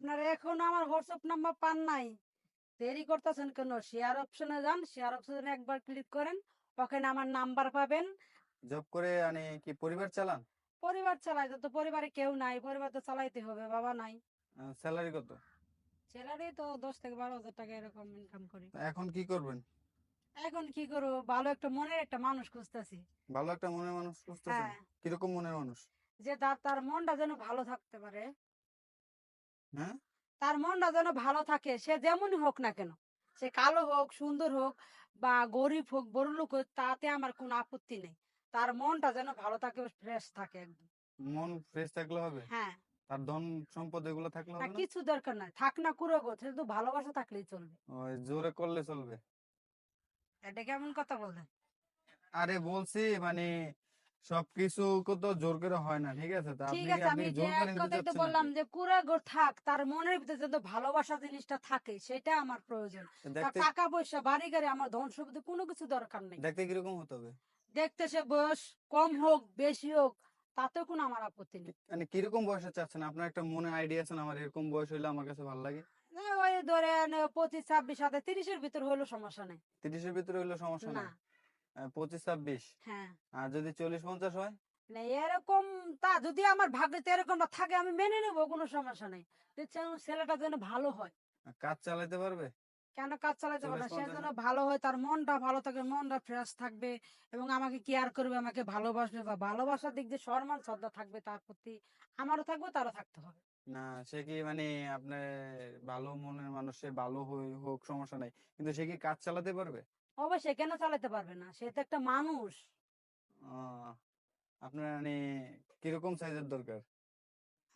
আপনারা এখন আমার হোয়াটসঅ্যাপ নাম্বার পান নাই। দেরি করতেছেন কেন? শেয়ার অপশনে যান শেয়ার অপশনে একবার ক্লিক করেন ওখানে আমার নাম্বার পাবেন। জব করে মানে কি পরিবার চালান? পরিবার চালাইতে তো পরিবারে কেউ নাই পরিবার তো চালাইতে হবে বাবা নাই। স্যালারি কত? ছেলেরই তো দশ থেকে বারো হাজার টাকা এরকম ইনকাম করি। এখন কি করবেন? এখন কি করব? ভালো একটা মনের একটা মানুষ খুঁজতেছি। ভালো একটা মনের মানুষ খুঁজতেছেন? হ্যাঁ। কীরকম মনের মানুষ? যে তার তার মনটা যেন ভালো থাকতে পারে। তার মনটা যেন ভালো থাকে সে যেমনই হোক না কেন সে কালো হোক সুন্দর হোক বা গরিব হোক বড় লোক হোক তাতে আমার কোনো আপত্তি নেই। তার মনটা যেন ভালো থাকে ফ্রেশ থাকে একদম। মন ফ্রেশ থাকলে হবে? হ্যাঁ। তার ধন সম্পদ এগুলো থাকলে হবে না? কিছু দরকার নাই। থাক না কুড়ো গো শুধু ভালোবাসা থাকলেই চলবে। ওই জোরে করলে চলবে। এটা কেমন কথা বললেন? আরে বলছি মানে সবকিছু তো জোর করে হয় না ঠিক আছে? ঠিক আছে আমি যে এক কথাই তো বললাম যে কুড়া থাক তার মনের ভিতরে যত ভালোবাসা জিনিসটা থাকে সেটা আমার প্রয়োজন। টাকা পয়সা বাড়ি গাড়ি আমার ধন সম্পত্তি কোনো কিছু দরকার নেই। দেখতে কীরকম হতে হবে? দেখতে সে বয়স কম হোক বেশি হোক তাতেও কোনো আমার আপত্তি নেই। মানে কীরকম বয়সে চাচ্ছেন? আপনার একটা মনে আইডিয়া আছে আমার এরকম বয়স হইলে আমার কাছে ভালো লাগে? ওই ধরেন পঁচিশ ছাব্বিশ সাথে তিরিশের ভিতর হইল সমস্যা নেই। তিরিশের ভিতরে হইলে সমস্যা না। পঁচিশ ছাব্বিশ। হ্যাঁ। আর যদি চল্লিশ পঞ্চাশ হয়? না এরকম তা যদি আমার ভাগ্যে এরকম থাকে আমি মেনে নেব কোনো সমস্যা নেই। ছেলেটা যেন ভালো হয়। কাজ চালাতে পারবে? কেন কাজ চালাতে পারে না? চল্লিশ সে যেন ভালো হয় তার মনটা ভালো থাকে মনটা ফ্রেশ থাকবে এবং আমাকে কেয়ার করবে আমাকে ভালোবাসবে বা ভালোবাসার দিক দিয়ে সম্মান শ্রদ্ধা থাকবে তার প্রতি আমারও থাকবে তারও থাকতে হবে। না সে কি মানে আপনার ভালো মনের মানুষ সে ভালো হোক সমস্যা নাই। কিন্তু সে কি কাজ চালাতে পারবে? অবশ্যই কেন চালাতে পারবে না? সে তো একটা মানুষ। আপনার মানে কীরকম সাইজের দরকার?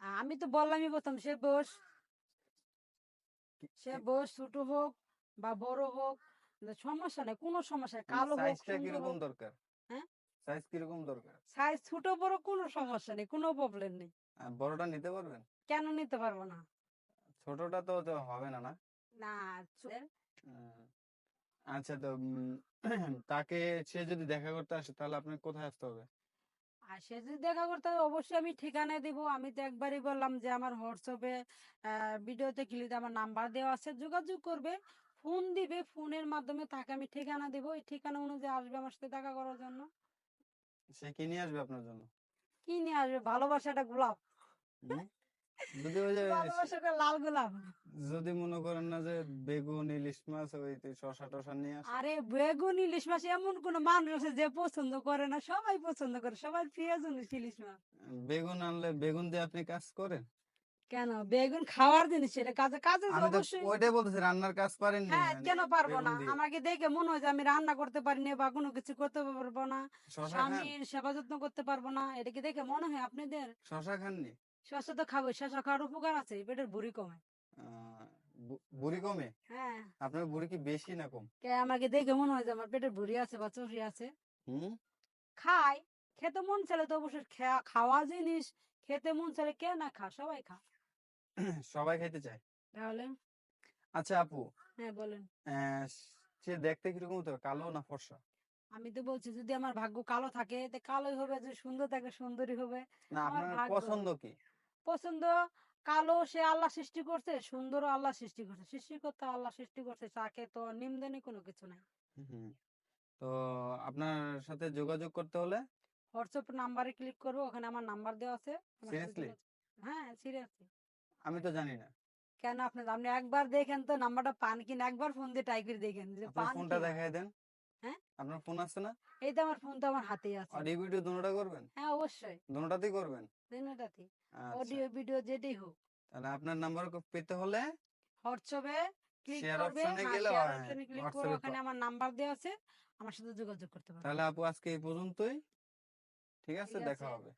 আমি তো বললামই প্রথম সে বয়স কি- সে বয়স ছোট হোক বা বড় হোক সমস্যা নেই কোনো সমস্যা কালো হোক সাইজটা সুন্দর কীরকম দরকার? হ্যাঁ? সাইজ কীরকম দরকার? সাইজ ছোট বড় কোনো সমস্যা নেই কোনো প্রবলেম নেই। বড়টা নিতে পারবেন? কেন নিতে পারব না? ছোটটা তো হবে না না? না আচ্ছা তো তাকে সে যদি দেখা করতে আসে তাহলে আপনাকে কোথায় আসতে হবে? আর সে যদি দেখা করতে হয় অবশ্যই আমি ঠিকানা দিব। আমি তো একবারই বললাম যে আমার হোয়াটসঅ্যাপে ভিডিওতে ক্লিক আমার নাম্বার দেওয়া আছে যোগাযোগ করবে। ফোন দিবে ফোনের মাধ্যমে তাকে আমি ঠিকানা দিব। এই ঠিকানা অনুযায়ী আসবে আমার সাথে দেখা করার জন্য। সে কি নিয়ে আসবে আপনার জন্য? কি নিয়ে আসবে? ভালোবাসাটা গোলাপ? যদি ওই যে লাল গোলাপ। যদি মনে করেন না যে বেগুন ইলিশ মাছ ওই শসা টসা নিয়ে আসে। আরে বেগুন ইলিশ মাছ এমন কোন মানুষ আছে যে পছন্দ করে না সবাই পছন্দ করে সবাই প্রিয় জিনিস ইলিশ মাছ। বেগুন আনলে বেগুন দিয়ে আপনি কাজ করেন? কেন? বেগুন খাওয়ার জিনিস সেটা কাজে কাজে অবশ্যই। ওইটাই বলতেছি রান্নার কাজ পারেন হ্যাঁ কেন পারব না? আমাকে দেখে মনে হয় যে আমি রান্না করতে পারি না বা কোনো কিছু করতে পারব না। স্বামীর সেবা যত্ন করতে পারব না এটাকে দেখে মনে হয় আপনাদের? শশা খাননি? তো খাব খাওয়ার উপকার আছে পেটের ভুড়ি কমে। বুড়ি কমে? হ্যাঁ। আপনার বুড়ি কি বেশি না কম? কে আমাকে দেখে মনে হয় যে আমার পেটের ভুড়ি আছে বা চুরি আছে। হুম? খাই খেতে মন তো অবশ্যই খাওয়া জিনিস খেতে মন কে না খা সবাই খা। সবাই খাইতে চায়? তাহলে? আচ্ছা আপু। হ্যাঁ বলেন। সে দেখতে কীরকম হতে কালো না ফর্সা? আমি তো বলছি যদি আমার ভাগ্য কালো থাকে তো কালোই হবে যদি সুন্দর থাকে সুন্দরী হবে। না আপনার পছন্দ কি? পছন্দ কালো সে আল্লাহ সৃষ্টি করছে সুন্দরও আল্লাহ সৃষ্টি করছে। সৃষ্টি করতে আল্লাহ সৃষ্টি করছে তাকে তো নিমদানি কোনো কিছু নাই। তো আপনার সাথে যোগাযোগ করতে হলে? হোয়াটসঅ্যাপ নাম্বারে ক্লিক করব ওখানে আমার নাম্বার দেওয়া আছে? যোগাযোগ- হ্যাঁ সিরিয়াসলি। আমি তো জানি না। কেন আপনি আপনি একবার দেখেন তো নাম্বারটা পান কিনা একবার ফোন দিয়ে ট্রাই করে দেখেন। যে পান ফোনটা। দেখাই দেন। হ্যাঁ? আপনার ফোন আছে না? এই তো আমার ফোন তো আমার হাতেই আছে। অডিও ভিডিও দুটোটা করবেন? হ্যাঁ অবশ্যই। দুটোটাতেই করবেন? দিনটাতে আচ্ছা। অডিও ভিডিও যেটাই হোক। তাহলে আপনার নাম্বার পেতে হলে হোয়াটসঅ্যাপে ক্লিক করবে। option হ্যাঁ, ক্লিক করে ওখানে আমার নাম্বার দেওয়া আছে। আমার সাথে যোগাযোগ করতে পারবে তাহলে আপু আজকে এই পর্যন্তই। ঠিক আছে দেখা হবে।